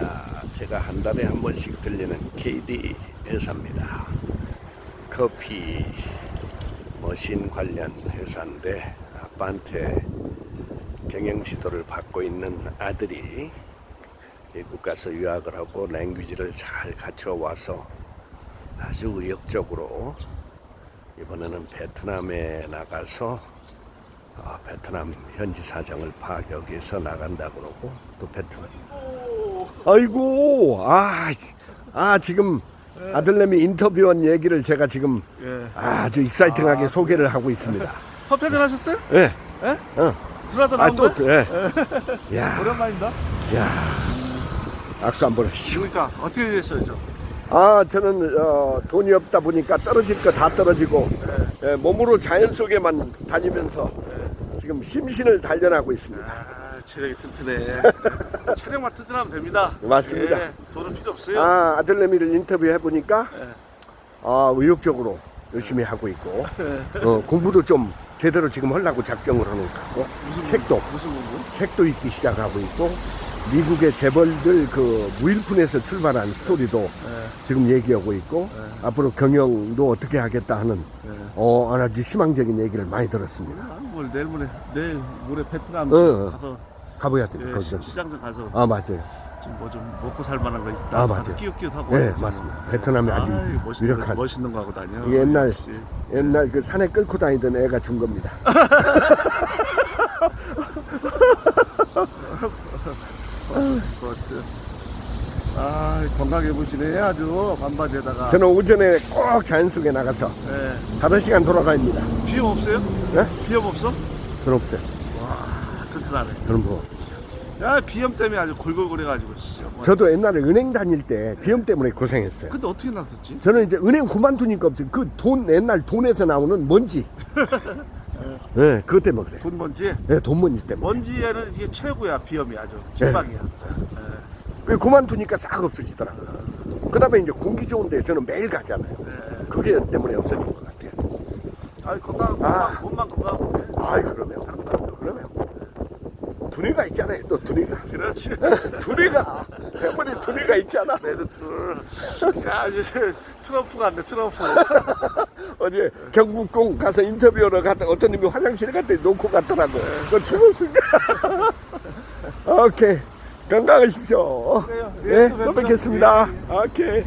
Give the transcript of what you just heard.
자, 제가 한 달에 한 번씩 들리는 KD 회사입니다. 커피 머신 관련 회사인데 아빠한테 경영 지도를 받고 있는 아들이 외국 가서 유학을 하고 랭귀지를 잘 갖춰 와서 아주 의욕적으로 이번에는 베트남에 나가서 아, 베트남 현지 사정을 파악해서 나간다 그러고 또 베트남 아이고 아, 아 지금 아들내미 인터뷰한 얘기를 제가 지금 예. 아주 익사이팅하게 소개를 하고 있습니다. 커피 한잔 하셨어요? 예. 예? 어. 누나도 아 나온 또 거야? 예. 야, 오랜만입니다. 야. 악수 한번 하시죠. 그러니까 어떻게 좀? 아, 저는 어, 돈이 없다 보니까 떨어질 거 다 떨어지고 예, 몸으로 자연 속에만 다니면서 지금 심신을 단련하고 있습니다. 아, 체력이 튼튼해. 체력만 튼튼하면 됩니다. 맞습니다. 예, 돈은 필요 없어요. 아, 아들내미를 인터뷰해 보니까 예. 아, 의욕적으로 열심히 하고 있고 어, 공부도 좀 제대로 지금 하려고 작정을 하는 것 같고 무슨 책도 공부? 무슨 공부? 책도 읽기 시작하고 있고 미국의 재벌들 그 무일푼에서 출발한 스토리도 예. 지금 얘기하고 있고 앞으로 경영도 어떻게 하겠다 하는 예. 어 아주 희망적인 얘기를 많이 들었습니다. 아, 뭘 내일 모레 내일 모레 베트남 어. 가서 가봐야 돼요. 예, 거기서. 시- 시장 좀 가서 아 맞아요. 좀 뭐 좀 먹고 살 만한 거 있다. 아, 맞아요. 끼웃끼웃하고. 네, 와야지. 맞습니다. 베트남이 아주 아이, 멋있는 거, 유력한- 멋있는 거 하고 다녀. 옛날 역시. 옛날 그 산에 끌고 다니던 애가 준 겁니다. 아 건강해 보시네 아주 반바지에다가. 저는 오전에 꼭 자연 속에 나가서 예. 다섯 시간 돌아갑니다. 비염 없어요? 네? 비염 없어? 그런 없어요. 와 튼튼하네. 저는 뭐야 비염 때문에 아주 골골거려가지고. 저도 옛날에 은행 다닐 때 비염 때문에 고생했어요. 근데 어떻게 났었지? 저는 이제 은행 그만두니까 없어요. 그돈 옛날 돈에서 나오는 먼지. 네, 그것 때문에 그래요. 돈 먼지. 네, 돈 먼지 때문에. 먼지에는 이게 최고야 비염이 아주 진방이야. 그 그만두니까 싹 없어지더라고요. 그 다음에 이제 공기 좋은데 저는 매일 가잖아요. 네. 그게 때문에 없어진 것 같아요. 아 건강 아. 몸만, 몸만 건강. 아이, 그러면. 그러면. 두뇌가 있잖아요, 또 두뇌가. 그렇지. 두뇌가. 때문에 두뇌가 있잖아. 레드 툴. 야 이제 트럼프 같네 트럼프. 어제 경국궁 가서 인터뷰하러 갔다 어떤 님이 화장실 갔더니 놓고 갔더라고. 그거 죽었을까? 오케이. 건강하십시오. 그래요. 예, 네, 또. 뵙겠습니다. 예, 오케이.